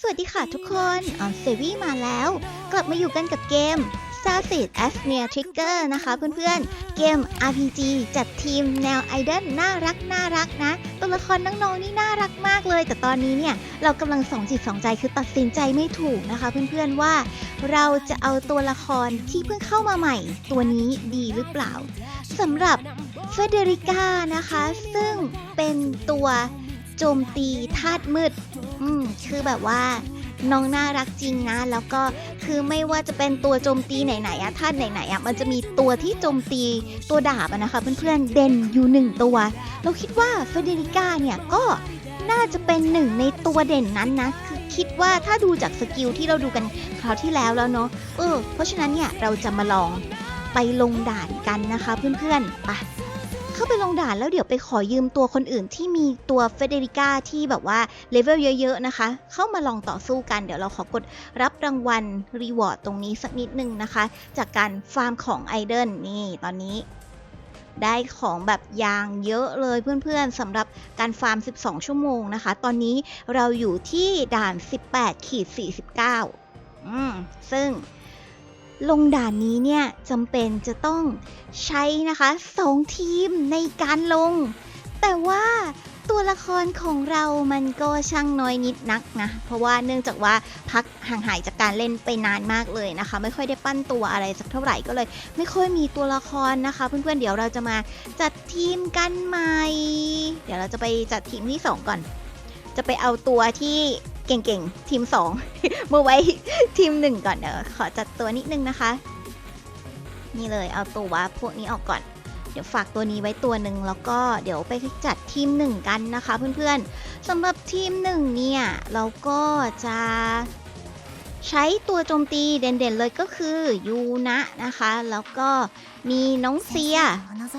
สวัสดีค่ะทุกคน ออมเซวี่มาแล้ว กลับมาอยู่กันกับเกม s t a r s e e d a s n e a Trigger นะคะเพื่อนๆ เกม RPG จัดทีมแนวไอดอลน่ารักน่ารักนะ ตัวละครน้องๆนี่น่ารักมากเลย แต่ตอนนี้เนี่ย เรากำลังสองจิตสองใจคือตัดสินใจไม่ถูกนะคะเพื่อนๆว่า เราจะเอาตัวละครที่เพิ่งเข้ามาใหม่ ตัวนี้ดีหรือเปล่าสำหรับ เฟเดริก้านะคะ ซึ่งเป็นตัวโจมตีธาตุมืด อืม คือแบบว่าน้องน่ารักจริงนะ แล้วก็คือไม่ว่าจะเป็นตัวโจมตีไหนๆอะธาตุไหนๆอะมันจะมีตัวที่โจมตีตัวดาบอะนะคะ เพื่อนๆเด่นอยู่หนึ่งตัว เราคิดว่าเฟเดริก้าเนี่ยก็น่าจะเป็นหนึ่งในตัวเด่นนั้นนะ คือคิดว่าถ้าดูจากสกิลที่เราดูกันคราวที่แล้วแล้วเนาะเออเพราะฉะนั้นเนี่ยเราจะมาลองไปลงด่านกันนะคะเพื่อนๆไป เข้าไปลงด่านแล้วเดี๋ยวไปขอยืมตัวคนอื่นที่มีตัวเฟเดริก้าที่แบบว่าเลเวลเยอะๆนะคะ เข้ามาลองต่อสู้กัน เดี๋ยวเราขอกดรับรางวัลรีวอร์ดตรงนี้สักนิดนึงนะคะ จากการฟาร์มของไอเดนนี่ตอนนี้ได้ของแบบยางเยอะเลยเพื่อนๆสำหรับการฟาร์ม 12 ชั่วโมงนะคะ ตอนนี้เราอยู่ที่ด่าน 18ขีด49 อืม ซึ่ง ลงด่านนี้เนี่ยจำเป็นจะต้องใช้นะคะสองทีมในการลง แต่ว่าตัวละครของเรามันก็ช่างน้อยนิดนักนะ เพราะว่าเนื่องจากว่าพักห่างหายจากการเล่นไปนานมากเลยนะคะ ไม่ค่อยได้ปั้นตัวอะไรสักเท่าไหร่ก็เลย ไม่ค่อยมีตัวละครนะคะ เพื่อนๆเดี๋ยวเราจะมาจัดทีมกันใหม่ เดี๋ยวเราจะไปจัดทีมที่สองก่อน จะไปเอาตัวที่ เก่งๆ ทีมสอง มาไว้ทีมหนึ่งก่อนเดี๋ยวขอจัดตัวนิดนึงนะคะ นี่เลยเอาตัวพวกนี้ออกก่อน เดี๋ยวฝากตัวนี้ไว้ตัวหนึ่งแล้วก็เดี๋ยวไปจัดทีมหนึ่งกันนะคะเพื่อนๆสำหรับทีมหนึ่งเนี่ยเราก็จะใช้ตัวโจมตีเด่นๆเลยก็คือยูนะนะคะ แล้วก็มีน้องเซีย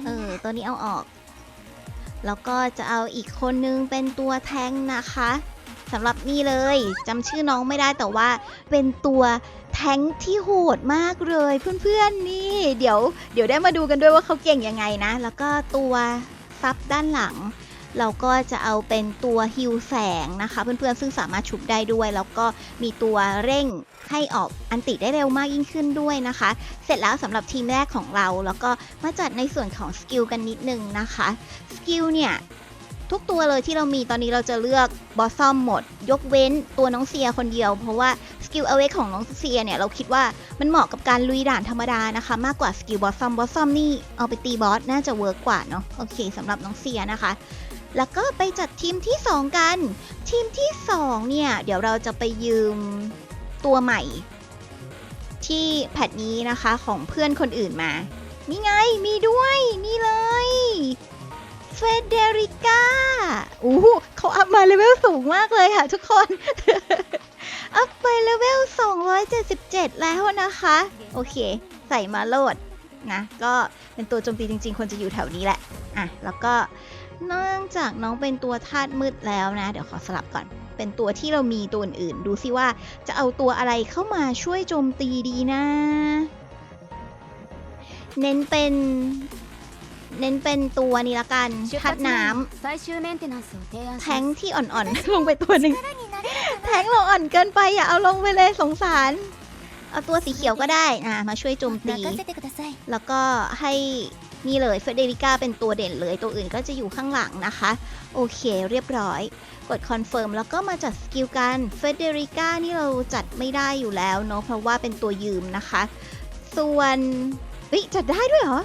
เออตัวนี้เอาออก แล้วก็จะเอาอีกคนนึงเป็นตัวแทงค์นะคะ สำหรับนี่เลยจำชื่อน้องไม่ได้แต่ว่า เป็นตัวแท้งที่โหดมากเลยเพื่อนๆนี่ เดี๋ยวเดี๋ยวได้มาดูกันด้วยว่าเขาเก่งยังไงนะ แล้วก็ตัวซับด้านหลัง เราก็จะเอาเป็นตัวฮิวแสงนะคะ เพื่อนๆซึ่งสามารถชุบได้ด้วย แล้วก็มีตัวเร่งให้ออกอันติได้เร็วมากยิ่งขึ้นด้วยนะคะ เสร็จแล้วสำหรับทีมแรกของเรา แล้วก็มาจัดในส่วนของสกิลกันนิดนึงนะคะสกิลเนี่ย ทุกตัวเลยที่เรามีตอนนี้เราจะเลือกบอสซอมหมด ยกเว้นตัวน้องเซียคนเดียว เพราะว่าสกิลเอาเวของน้องเซียเนี่ยเราคิดว่ามันเหมาะกับการลุยด่านธรรมดานะคะ มากกว่าสกิลบอสซอมบอสซอมนี่เอาไปตีบอสน่าจะเวิร์กกว่าเนาะโอเคสำหรับน้องเซียนะคะ แล้วก็ไปจัดทีมที่ 2 กัน ทีมที่ 2 เนี่ย เดี๋ยวเราจะไปยืมตัวใหม่ ที่แพทนี้นะคะของเพื่อนคนอื่นมานี่ไงมีด้วยนี่เลย เฟเดริก้าอู้หูเขาอัพมาเลเวลสูงมากเลยค่ะทุกคน อัพไปเลเวล 277 แล้วนะคะ โอเค ใส่มาโลดนะ ก็เป็นตัวโจมตีจริงๆ คนจะอยู่แถวนี้แหละ อะ แล้วก็เนื่องจากน้องเป็นตัวธาตุมืดแล้วนะ เดี๋ยวขอสลับก่อน เป็นตัวที่เรามีตัวอื่นๆ ดูซิว่าจะเอาตัวอะไรเข้ามาช่วยโจมตีดีนะ เน้นเป็น เน้นเป็นตัวนี้ละกันทัดน้ำแทงที่อ่อนๆ ลงไปตัวหนึ่งแทงเราอ่อนเกินไปอย่าเอาลงไปเลยสงสาร เอาตัวสีเขียวก็ได้นะมาช่วยโจมตี แล้วก็ให้นี่เลยเฟเดริก้าเป็นตัวเด่นเลย ตัวอื่นก็จะอยู่ข้างหลังนะคะ โอเคเรียบร้อย กดคอนเฟิร์มแล้วก็มาจัดสกิลกันเฟเดริก้านี่เราจัดไม่ได้อยู่แล้วเนาะเพราะว่าเป็นตัวยืมนะคะ ส่วนวิจัดได้ด้วยเหรอ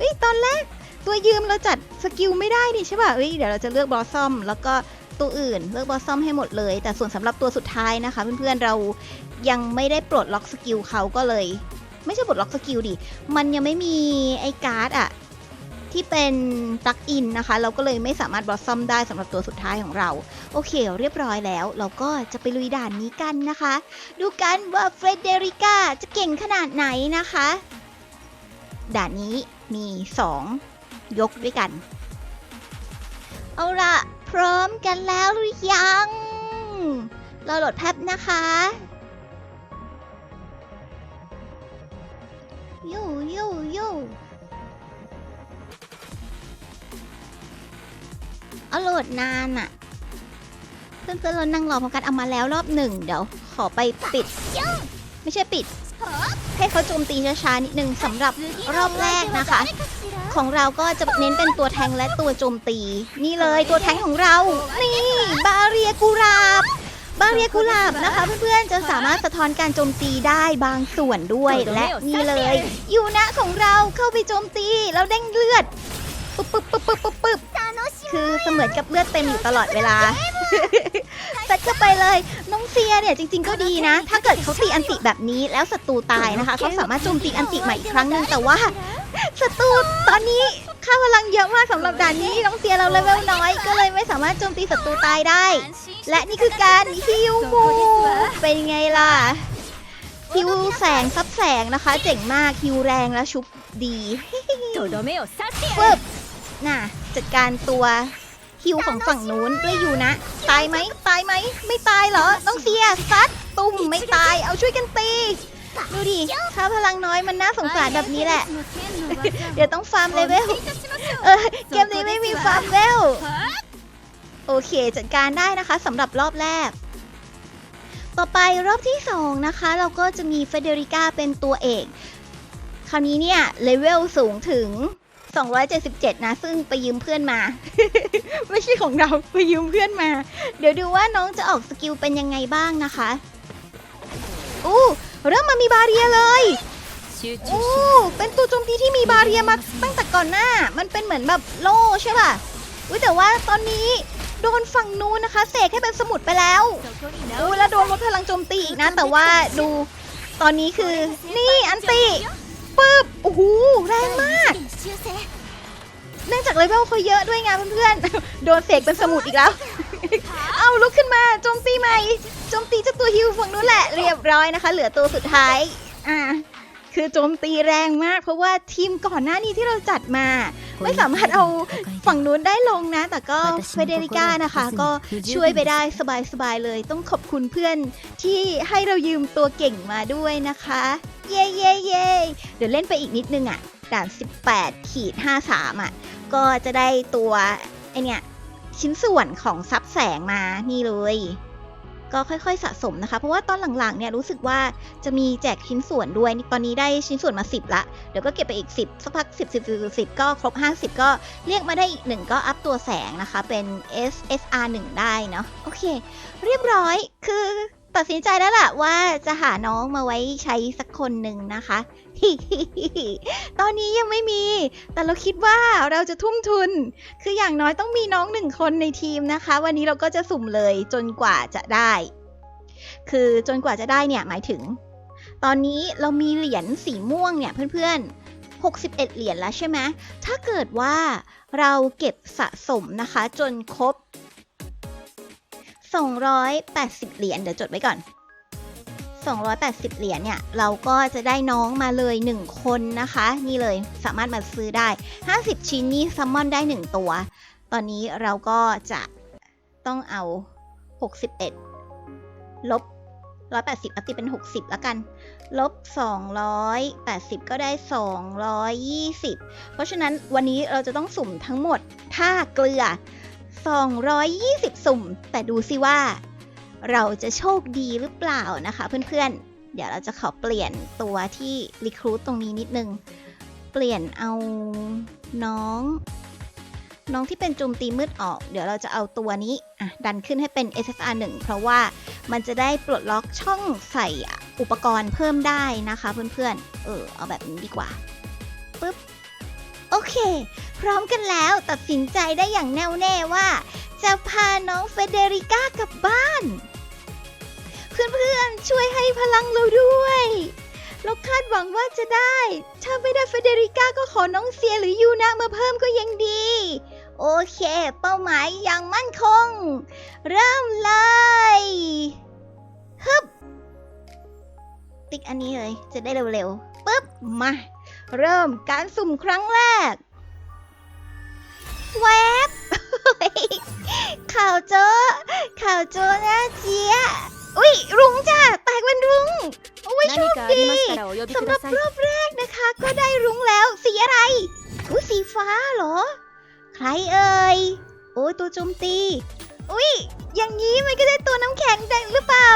วิตอนแรก ตัวยืมเราจัดสกิลไม่ได้นี่ใช่ป่ะเฮ้ยเดี๋ยวเราจะเลือกบอสซอม แล้วก็ตัวอื่นเลือกบอสซอมให้หมดเลย แต่ส่วนสำหรับตัวสุดท้ายนะคะ เพื่อนๆเรายังไม่ได้ปลดล็อกสกิลเขาก็เลย ไม่ใช่ปลดล็อกสกิลดิ มันยังไม่มีไอ้การ์ดอะที่เป็นปลั๊กอินนะคะ เราก็เลยไม่สามารถบลอสซอมได้สำหรับตัวสุดท้ายของเรา โอเค เรียบร้อยแล้ว เราก็จะไปลุยด่านนี้กันนะคะ ดูกันว่าเฟรเดริก้าจะเก่งขนาดไหนนะคะ ด่านนี้มี 2 ยกด้วยกัน เอาละพร้อมกันแล้วหรือยัง เราโหลดแป๊บนะคะโย่โย่โย่เอาโหลดนานอะเพื่อนๆเรานั่งรอพร้อมกันเอามาแล้วรอบหนึ่งเดี๋ยว ขอไปปิด ไม่ใช่ปิด ให้เขาโจมตีช้าๆนิดนึงสำหรับรอบแรกนะคะ ของเราก็จะเน้นเป็นตัวแทงและตัวโจมตี นี่เลยตัวแทงของเรา นี่ บาเรียกุหลาบบาเรียกุลาบนะคะเพื่อนๆจะสามารถสะท้อนการโจมตีได้บางส่วนด้วยและนี่เลยยูนะของเราเข้าไปโจมตีแล้วเด้งเลือด ปุ๊บปุ๊บปุ๊บปุ๊บปุ๊บปุ๊บคือเสมือนกับเลือดเต็มอยู่ตลอดเวลาซัดเข้าไปเลย น้องเซียเนี่ยจริง ๆก็ดีนะ ถ้าเกิดเขาตีอันติแบบนี้แล้วศัตรูตายนะคะเขาสามารถโจมตีอันติใหม่อีกครั้งหนึ่งแต่ว่าศัตรูตอนนี้ข้าพลังเยอะมากสำหรับด่านนี้น้องเซียเราเลเวลน้อย ก็เลยไม่สามารถโจมตีศัตรูตายได้ และนี่คือการฮิวมูเป็นไงล่ะฮิวแสงซับแสงนะคะ เจ๋งมากฮิวแรงและชุบดีปึ๊บ น่ะ จัดการตัวฮิวของฝั่งนู้นด้วยยูนะ ตายไหมตายไหม ไม่ตายเหรอน้องเซียซัดตุ้มไม่ตาย เอาช่วยกันตี ดูดิค่าพลังน้อยมันน่าสงสารแบบนี้แหละ เดี๋ยวต้องฟาร์มเลเวล เออ เกมนี้ไม่มีฟาร์มเวล โอเค จัดการได้นะคะสำหรับรอบแรก ต่อไปรอบที่ 2 นะคะ เราก็จะมีเฟเดริก้าเป็นตัวเอก คราวนี้เนี่ยเลเวลสูงถึง 277 นะ ซึ่งไปยืมเพื่อนมา ไม่ใช่ของเราไปยืมเพื่อนมา เดี๋ยวดูว่าน้องจะออกสกิลเป็นยังไงบ้างนะคะอู้เริ่มมามีบาเรียเลยโอ้เป็นตัวโจมตีที่มีบาเรียมาตั้งแต่ก่อนหน้า มันเป็นเหมือนแบบโล่ใช่ป่ะอุ้ยแต่ว่าตอนนี้โดนฝั่งนู้นนะคะเสกให้เป็นสมุดไปแล้วอู้แล้วโดนลดพลังโจมตีอีกนะ แต่ว่าดูตอนนี้คือ นี่อันติปึ๊บโอ้โหแรงมาก เนื่องจากเลเวลเขาเยอะด้วยไงเพื่อนๆ โดนเสกเป็นสมุดอีกแล้ว เอาลุกขึ้นมาโจมตีใหม่โจมตีเจ้าตัวฮิวฝั่งนู้นแหละเรียบร้อยนะคะ เหลือตัวสุดท้าย อ่า คือโจมตีแรงมาก เพราะว่าทีมก่อนหน้านี้ที่เราจัดมา ไม่สามารถเอาฝั่งนู้นได้ลงนะ แต่ก็เฟเดริก้านะคะ ก็ช่วยไปได้สบายๆเลย ต้องขอบคุณเพื่อนที่ให้เรายืมตัวเก่งมาด้วยนะคะ เย่เย่เย่เดี๋ยวเล่นไปอีกนิดนึงอะ ด่าน 18ขีด53อะ ก็จะได้ตัวไอเนี่ยชิ้นส่วนของซับแสงมานี่เลย ก็ค่อยๆสะสมนะคะ เพราะว่าตอนหลังๆเนี่ยรู้สึกว่าจะมีแจกชิ้นส่วนด้วยตอนนี้ได้ชิ้นส่วนมา 10 ละ เดี๋ยวก็เก็บไปอีก 10 สักพัก 10 10 10 10 ก็ครบ 50 ก็เรียกมาได้อีกหนึ่งก็อัพตัวแสงนะคะเป็น SSR 1ได้เนาะโอเค เรียบร้อยคือ ตัดสินใจแล้วล่ะว่าจะหาน้องมาไว้ใช้สักคนหนึ่งนะคะ ตอนนี้ยังไม่มี แต่เราคิดว่าเราจะทุ่มทุน คืออย่างน้อยต้องมีน้องหนึ่งคนในทีมนะคะ วันนี้เราก็จะสุ่มเลยจนกว่าจะได้ คือจนกว่าจะได้เนี่ยหมายถึง ตอนนี้เรามีเหรียญสีม่วงเนี่ยเพื่อนๆ 61 เหรียญแล้วใช่ไหมถ้าเกิดว่าเราเก็บสะสมนะคะ จนครบ 280 เหรียญเดี๋ยวจดไว้ก่อน 280 เหรียญเนี่ย เราก็จะได้น้องมาเลย 1 คนนะคะ นี่เลยสามารถมาซื้อได้ 50 ชิ้นนี่ซัมมอนได้ 1 ตัว ตอนนี้เราก็จะต้องเอา 61 ลบ 180เอาตีเป็น 60 แล้วกัน ลบ 280 ก็ได้ 220 เพราะฉะนั้นวันนี้เราจะต้องสุ่มทั้งหมด ถ้าเกลือ 220 สุ่ม แต่ดูสิว่า เราจะโชคดีหรือเปล่านะคะเพื่อนๆ เดี๋ยวเราจะขอเปลี่ยนตัวที่รีครูตตรงนี้นิดนึง เปลี่ยนเอาน้อง น้องที่เป็นโจมตีมืดออก เดี๋ยวเราจะเอาตัวนี้อะดันขึ้นให้เป็น SSR 1 เพราะว่ามันจะได้ปลดล็อกช่องใส่อุปกรณ์เพิ่มได้นะคะเพื่อนๆ เออเอาแบบนี้ดีกว่าปึ๊บโอเค พร้อมกันแล้วตัดสินใจได้อย่างแน่วแน่ว่า จะพาน้องเฟเดริก้ากลับบ้าน เพื่อนๆช่วยให้พลังเราด้วยเราคาดหวังว่าจะได้ ถ้าไม่ได้เฟเดริก้าก็ขอน้องเซียหรือยูนะมาเพิ่มก็ยังดี โอเค เป้าหมายอย่างมั่นคง เริ่มเลยฮึบติ๊กอันนี้เลย จะได้เร็วๆ ปึ๊บ มา เริ่มการสุ่มครั้งแรก แวบข่าวโจ้ข่าวโจ้นะเจี๊ยอุ้ยรุ้งจ้าแตกเป็นรุ้งอุ้ยโชคดีสำหรับรอบแรกนะคะ ก็ได้รุ้งแล้วสีอะไรอุ้ยสีฟ้าเหรอ ใครเอ่ยโอ้ยตัวโจมตี อุ้ยอย่างนี้มันก็ได้ตัวน้ำแข็งได้หรือเปล่า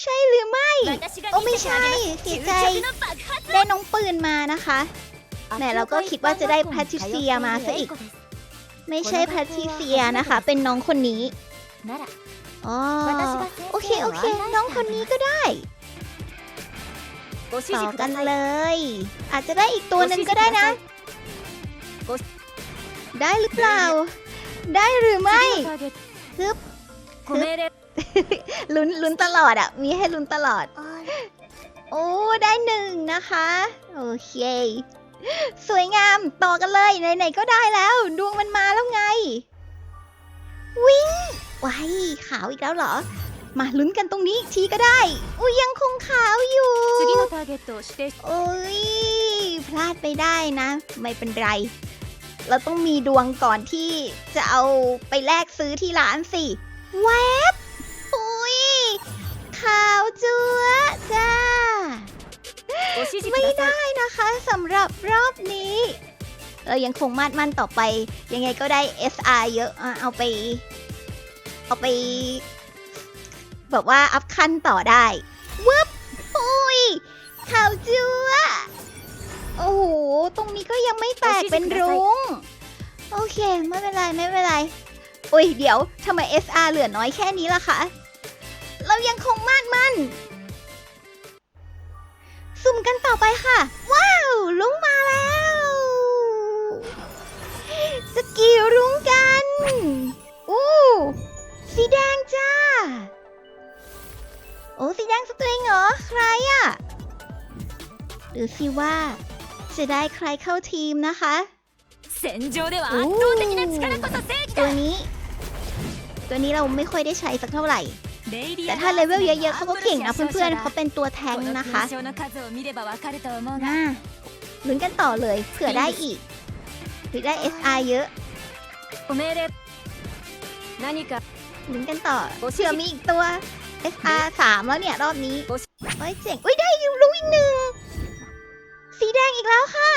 ใช่หรือไม่ โอ้ไม่ใช่เสียใจได้น้องปืนมานะคะ แหมเราก็คิดว่าจะได้แพทริเซียมาซะอีก ไม่ใช่แพทริเซียนะคะ เป็นน้องคนนี้อ๋โอเคโอเค น้องคนนี้ก็ได้ต่อกันเลย อาจจะได้อีกตัวหนึ่งก็ได้นะ ได้หรือเปล่า ได้หรือไม่ฮึบลุ้นลุ้นตลอดอะ มีให้ลุ้นตลอด โอ้ ได้หนึ่งนะคะ โอเค สวยงามต่อกันเลยไหนๆก็ได้แล้ว ดวงมันมาแล้วไง วิ่งไว้ขาวอีกแล้วเหรอ มาลุ้นกันตรงนี้ทีก็ได้ อุยังคงขาวอยู่โอ้ยพลาดไปได้นะ ไม่เป็นไร เราต้องมีดวงก่อนที่จะเอาไปแลกซื้อที่ร้านสิแวบอุ้ยขาวจั๊วจ้า ไม่ได้นะคะสำหรับรอบนี้ เรายังคงมาดมั่นต่อไป ยังไงก็ได้ SR เยอะเอาไป เอาไป แบบว่าอัพขั้นต่อได้วึบปุยข่าวจัวโอ้โห ตรงนี้ก็ยังไม่แตกเป็นรุ้ง โอเค ไม่เป็นไร ไม่เป็นไร โอ้ย เดี๋ยวทำไม SR เหลือน้อยแค่นี้ล่ะคะ เรายังคงมาดมั่น กันต่อไปค่ะ ว้าวลุงมาแล้วสกีลุ้งกันอู้สีแดงจ้าโอ้สีแดงสตริงเหรอใครอะดูสิว่า จะได้ใครเข้าทีมนะคะตัวนี้ ตัวนี้เราไม่ค่อยได้ใช้สักเท่าไหร่ แต่ถ้าเลเวลเยอะๆเขาก็เก่งนะเพื่อนๆเขาเป็นตัวแทงนะคะน่าลุ้นกันต่อเลยเผื่อได้อีกหรือได้ SR เยอะลุ้นกันต่อเผื่อมีอีกตัว SR สามแล้วเนี่ยรอบนี้โอ้ยเจ๋งอุ้ยได้รู้อีกหนึ่งสีแดงอีกแล้วค่ะ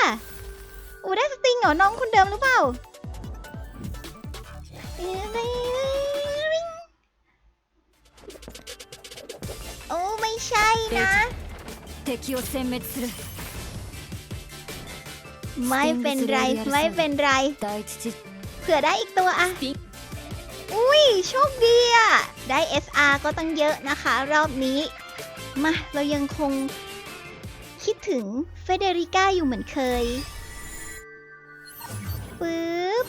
อู้ได้สติงเหรอน้องคนเดิมหรือเปล่า โอ้ไม่ใช่นะ 敵を殲滅する ไม่เป็นไร ไม่เป็นไร 第一実 เผื่อได้อีกตัวอะ ปิ๊ง อุ้ยโชคดีอะได้ SR ก็ตั้งเยอะนะคะ รอบนี้ มา เรายังคงคิดถึงเฟเดริก้าอยู่เหมือนเคย ปึ๊บ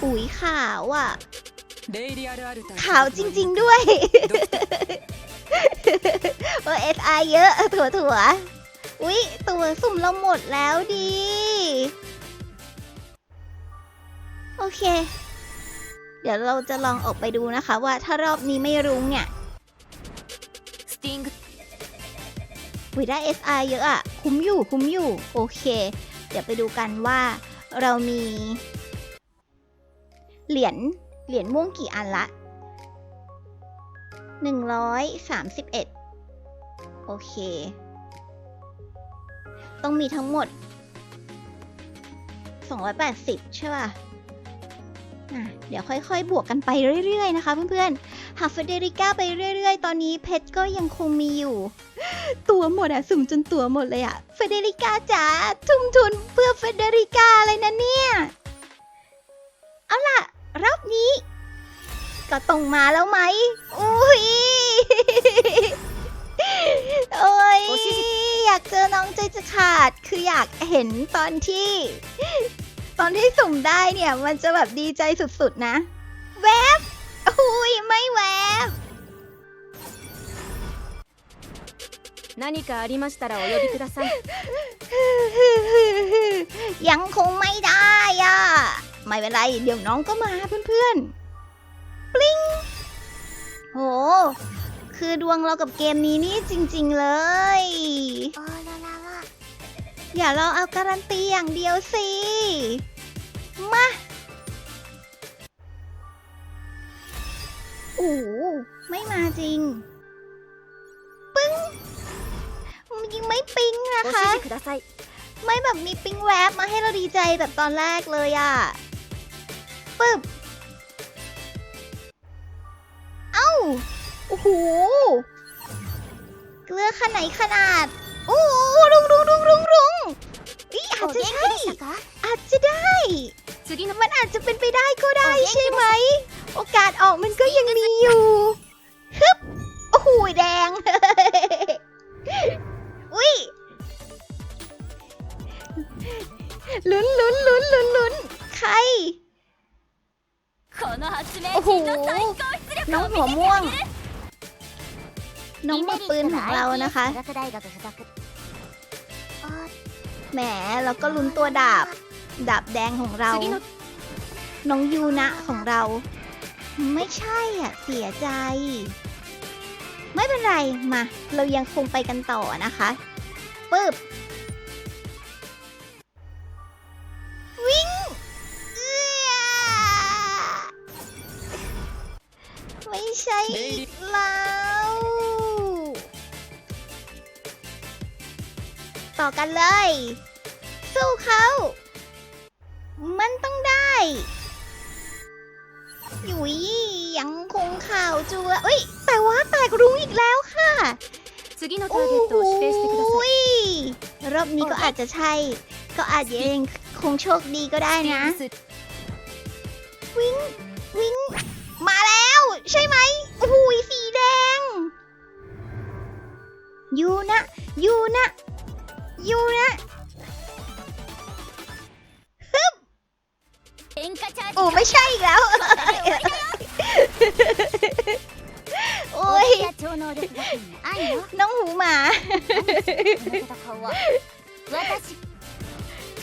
ปุ๋ยขาวอะ レイリアルアルタ ขาวจริง ๆ ด้วย โอเอสไอเยอะถั่วถั่วอุ๊ย ตัวสุ่มเราหมดแล้วดี โอเค เดี๋ยวเราจะลองออกไปดูนะคะว่าถ้ารอบนี้ไม่รุ้งเนี่ยสติงอุ้ยได้ SR เยอะอะคุ้มอยู่คุ้มอยู่ โอเค เดี๋ยวไปดูกันว่าเรามี เหรียญเหรียญม่วงกี่อันละ 131 โอเค ต้องมีทั้งหมด 280 ใช่ป่ะเดี๋ยวค่อยๆ บวกกันไปเรื่อยๆ นะคะเพื่อนๆ หาเฟเดริก้าไปเรื่อยๆ ตอนนี้เพชรก็ยังคงมีอยู่ ตัวหมดอะสุ่มจนตัวหมดเลยอะเฟเดริก้าจ๋าทุ่มทุนเพื่อเฟเดริก้าเลยนะเนี่ย เอาล่ะ รอบนี้ ก็ต้องมาแล้วไหมอุ้ย โอ้ย โอ้ชิ อยากเจอน้องใจจะขาด คืออยากเห็นตอนที่ ตอนที่สุ่มได้เนี่ย มันจะแบบดีใจสุดๆนะ แวบอุ้ยไม่แวบ 何かありましたらお呼びください ยังคงไม่ได้อะไม่เป็นไร เดี๋ยวน้องก็มาเพื่อนๆ ปลิ้งโห คือดวงเรากับเกมนี้นี่จริง ๆเลยอย่าเราเอาการันตีอย่างเดียวสิ มา โอ้โหไม่มาจริง ปึ้งมันยิงไม่ปิ้งนะคะไม่แบบมีปิ้งแวบมาให้เราดีใจแบบตอนแรกเลยอะปึ๊บ เอ้า โอ้โห เกลือขนาดไหนขนาด โอ้รุงรุงรุงรุงรุงอีอาจจะใช่อาจจะได้ มันอาจจะเป็นไปได้ก็ได้ใช่ไหม โอกาสออกมันก็ยังมีอยู่ฮึบโอ้โหแดง อุ้ยลุ้นลุ้นลุ้นลุ้นลุ้นใครโอ้โห น้องหัวม่วง น้องมือปืนของเรานะคะ แหมแล้วก็ลุ้นตัวดาบ ดาบแดงของเรา น้องยูนะของเรา ไม่ใช่อะ เสียใจ ไม่เป็นไร มา เรายังคงไปกันต่อนะคะปึ๊บวิ่ง ไม่ใช่อีกแล้วต่อกันเลย สู้เขา มันต้องได้หยุยยังคงข่าวจัวเอ้ย แต่ว่าแตกรุ้งอีกแล้วค่ะ 次のターゲットを指定してください ยรอบนี้ก็อาจจะใช่ ก็อาจจะยังคงโชคดีก็ได้นะ ช่ไหมโอ้โสีแดง ยูนะ ยูนะ ยูนะฮึบโอ้ไม่ใช่อีกแล้ว โอ้ย น้องหูหมา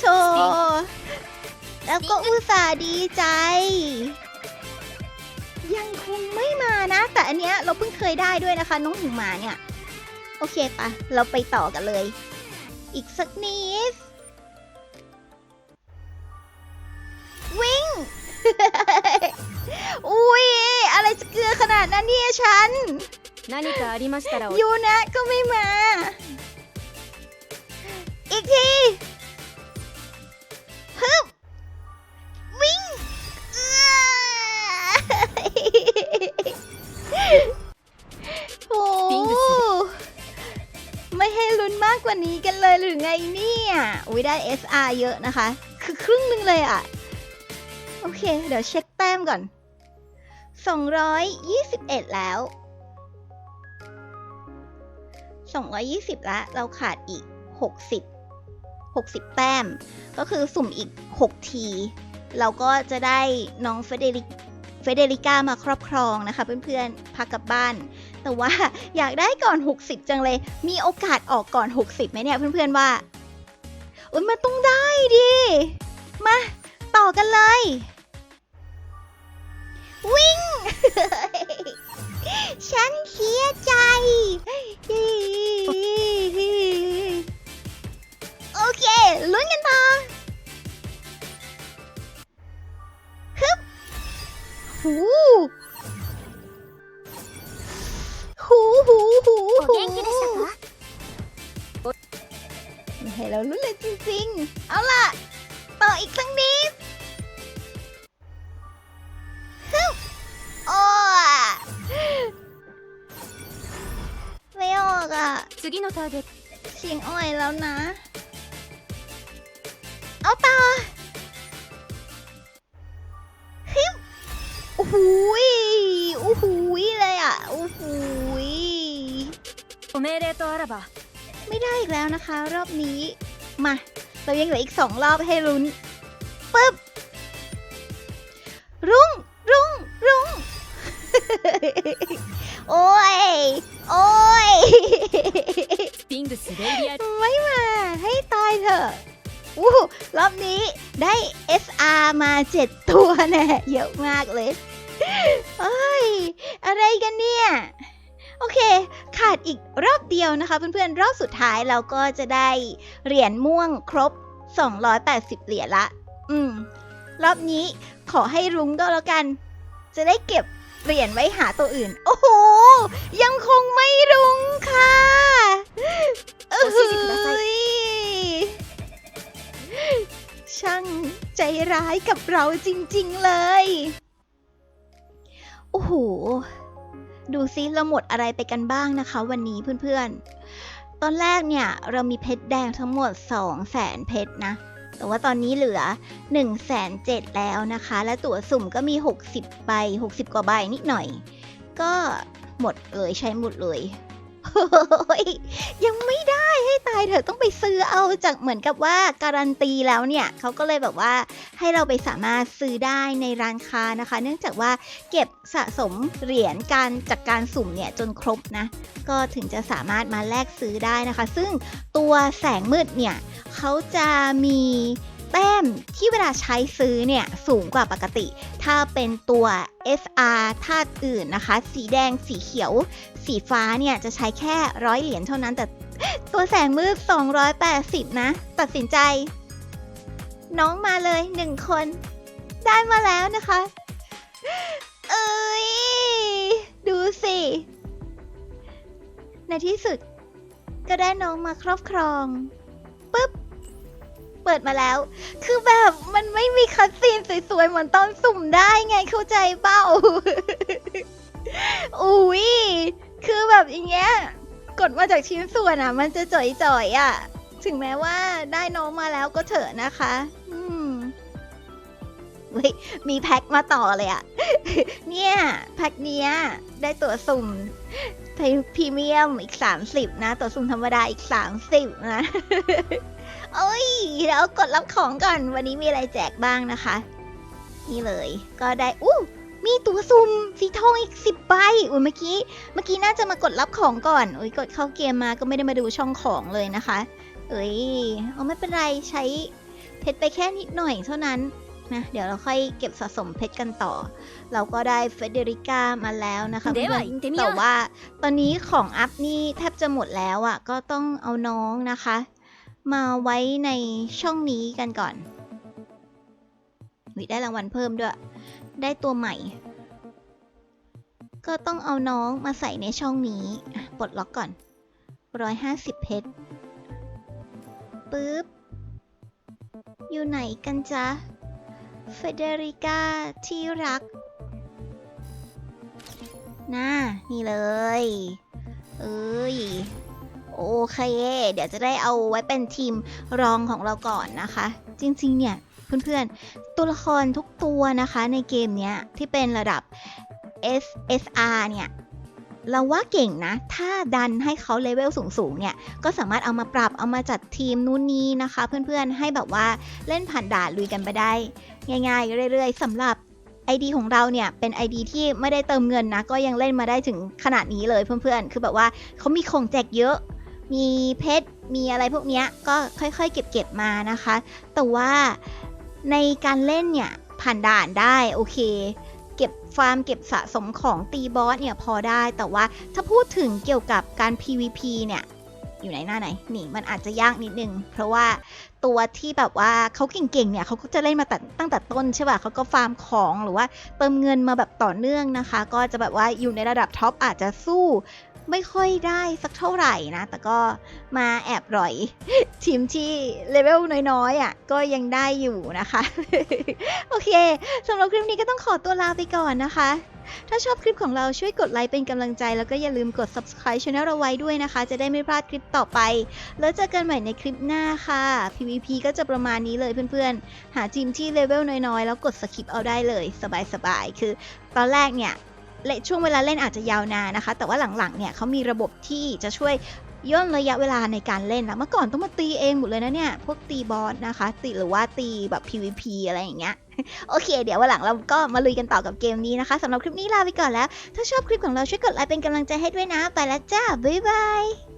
โธ่แล้วก็อุตส่าห์ดีใจ ยังคงไม่มานะ แต่อันเนี้ยเราเพิ่งเคยได้ด้วยนะคะ น้องหิงมาเนี่ย โอเคปะเราไปต่อกันเลย อีกสักนิดวิ่ง อุ้ยอะไรจะเกลือขนาดนั้นเนี่ยฉันยูนะก็ไม่มา อีกทีฮึบ รือไงเนี่ย อุ้ยได้ SR เยอะนะคะ คือครึ่งหนึงเลยอะโอเค เดี๋ยวเช็คแต้มก่อน 221 แล้ว 220ละเราขาดอีก 60 60 แต้ม ก็คือสุ่มอีก 6 ที เราก็จะได้น้องเฟเดริกเฟเดริก้ามาครอบครองนะคะเพื่อนๆพักกลับบ้าน แต่ว่าอยากได้ก่อน 60 จังเลย มีโอกาสออกก่อน 60ไหมเนี่ยเพื่อนๆว่าอุ้ยมันต้องได้ดิ มา ต่อกันเลย วิ่ง ฉันเสียใจ 次のターゲット เสียงอ่อยแล้วนะ เอาต่อฮึบโอ้โหยโอ้โหยเลยอ่ะ โอ้โหย ご命令とあらば ไม่ได้อีกแล้วนะคะ รอบนี้ มา เรายังเหลืออีกสองรอบให้ลุ้นปึ๊บ รุ้งรุ้งรุ้ง โอ้ย โอ้ย ス ピングスレイリア ไม่มา ให้ตายเถอะอู้หูรอบนี้ได้ SR มา 7 ตัวแน่เยอะมากเลยเอ้ย อะไรกันเนี่ย โอเค ขาดอีกรอบเดียวนะคะเพื่อนๆ รอบสุดท้ายเราก็จะได้เหรียญม่วงครบ 280 เหรียญละ อืม รอบนี้ขอให้รุ้งก็แล้วกัน จะได้เก็บเหรียญไว้หาตัวอื่น โอ้โห ยังคงไม่ ร้ายกับเราจริงๆเลย โอ้โห ดูซิเราหมดอะไรไปกันบ้างนะคะ วันนี้เพื่อนๆ ตอนแรกเนี่ยเรามีเพชรแดงทั้งหมด 2 0 0แสนเพชรนะ แต่ว่าตอนนี้เหลือ1นึ่งแสนเจ็ดแล้วนะคะ และตั๋วสุ่มก็มี 60 ใบ 60 กว่าใบนิดหน่อย ก็หมดเลยใช้หมดเลย ยยังไม่ได้ให้ตายเถอะต้องไปซื้อเอาจากเหมือนกับว่าการันตีแล้วเนี่ยเขาก็เลยแบบว่าให้เราไปสามารถซื้อได้ในร้านค้านะคะ เนื่องจากว่าเก็บสะสมเหรียญการจากการสุ่มเนี่ยจนครบนะ ก็ถึงจะสามารถมาแลกซื้อได้นะคะ ซึ่งตัวแสงมืดเนี่ยเขาจะมี แต้มที่เวลาใช้ซื้อเนี่ยสูงกว่าปกติ ถ้าเป็นตัว SR ธาตุอื่นนะคะ สีแดงสีเขียว สีฟ้าเนี่ยจะใช้แค่ร้อยเหรียญเท่านั้น แต่ตัวแสงมืด 280 นะ ตัดสินใจ น้องมาเลยหนึ่งคน ได้มาแล้วนะคะ เอ้ย ดูสิ ในที่สุด ก็ได้น้องมาครอบครองปุ๊บ เปิดมาแล้ว คือแบบมันไม่มีคัดซีนสวยๆเหมือนตอนสุ่มได้ไงเข้าใจเปล่า อุ้ยคือแบบอย่างเงี้ยกดมาจากชิ้นส่วนอะ มันจะจ่อยๆอะ ถึงแม้ว่าได้น้องมาแล้วก็เถอะนะคะ อืมเฮ้ยมีแพ็คมาต่อเลยอะเนี่ย แพ็คเนี้ย ได้ตัวสุ่มพรีเมียมอีก 30 นะ ตัวสุ่มธรรมดาอีก 30 นะ โอ้ยแล้วกดรับของก่อน วันนี้มีอะไรแจกบ้างนะคะ นี่เลย ก็ได้อู้มีตัวซุ่มสีทองอีกสิบใบอุ้ยเมื่อกี้ เมื่อกี้น่าจะมากดรับของก่อนอุ้ยกดเข้าเกมมาก็ไม่ได้มาดูช่องของเลยนะคะ เอ้ยเอาไม่เป็นไรใช้เพชรไปแค่นิดหน่อยเท่านั้นนะเดี๋ยวเราค่อยเก็บสะสมเพชรกันต่อ เราก็ได้เฟเดริก้ามาแล้วนะคะเพื่อนแต่ว่าตอนนี้ของอัพนี่แทบจะหมดแล้วอะ่ะ ก็ต้องเอาน้องนะคะ มาไว้ในช่องนี้กันก่อนวิได้รางวัลเพิ่มด้วย ได้ตัวใหม่ ก็ต้องเอาน้องมาใส่ในช่องนี้ปลดล็อกก่อน 150 เพชรปึ๊บ อยู่ไหนกันจ๊ะ เฟเดริก้าที่รักน่านี่เลย เอ้ย โอเค เดี๋ยวจะได้เอาไว้เป็นทีมรองของเราก่อนนะคะ จริงๆ เนี่ยเพื่อนๆ ตัวละครทุกตัวนะคะในเกมเนี้ยที่เป็นระดับ SSR เนี่ยเราว่าเก่งนะ ถ้าดันให้เขาเลเวลสูงๆ เนี่ย ก็สามารถเอามาปรับ เอามาจัดทีมนู่นนี้นะคะ เพื่อนๆ ให้แบบว่าเล่นผ่านด่านลุยกันไปได้ ง่ายๆ เรื่อยๆ สำหรับ ID ของเราเนี่ย เป็น ID ที่ไม่ได้เติมเงินนะ ก็ยังเล่นมาได้ถึงขนาดนี้เลยเพื่อนๆ คือแบบว่าเขามีของแจกเยอะ มีเพชร มีอะไรพวกนี้ก็ค่อยๆ เก็บๆมานะคะ แต่ว่าในการเล่นเนี่ยผ่านด่านได้โอเค เก็บฟาร์มเก็บสะสมของตีบอสเนี่ยพอได้ แต่ว่าถ้าพูดถึงเกี่ยวกับการ PVP เนี่ยอยู่ไหนหน้าไหนนี่มันอาจจะยากนิดนึง เพราะว่าตัวที่แบบว่าเขาเก่งๆเนี่ยเขาก็จะเล่นมาแต่ตั้งแต่ต้นใช่ป่ะเขาก็ฟาร์มของหรือว่าเติมเงินมาแบบต่อเนื่องนะคะ ก็จะแบบว่าอยู่ในระดับท็อปอาจจะสู้ ไม่ค่อยได้สักเท่าไหร่นะ แต่ก็มาแอบร่อย ทีมที่เลเวลน้อยๆอะก็ยังได้อยู่นะคะ โอเคสำหรับคลิปนี้ก็ต้องขอตัวลาไปก่อนนะคะ ถ้าชอบคลิปของเราช่วยกดไลค์เป็นกำลังใจ แล้วก็อย่าลืมกด subscribe channel เราไว้ด้วยนะคะ จะได้ไม่พลาดคลิปต่อไป แล้วเจอกันใหม่ในคลิปหน้าค่ะ PVP ก็จะประมาณนี้เลยเพื่อนๆ หาทีมที่เลเวลน้อยๆ แล้วกดสกิปเอาได้เลย สบายๆ คือ ตอนแรกเนี่ย ช่วงเวลาเล่นอาจจะยาวนานนะคะ แต่ว่าหลังๆเนี่ยเขามีระบบที่จะช่วยย่นระยะเวลาในการเล่นนะเมื่อก่อนต้องมาตีเองหมดเลยนะเนี่ย พวกตีบอสนะคะ ตีหรือว่าตีแบบ PVP อะไรอย่างเงี้ย โอเค เดี๋ยววันหลังเราก็มาลุยกันต่อกับเกมนี้นะคะสำหรับคลิปนี้ลาไปก่อนแล้ว ถ้าชอบคลิปของเราช่วยกดไลค์เป็นกำลังใจให้ด้วยนะ ไปแล้วจ้า บ๊ายบาย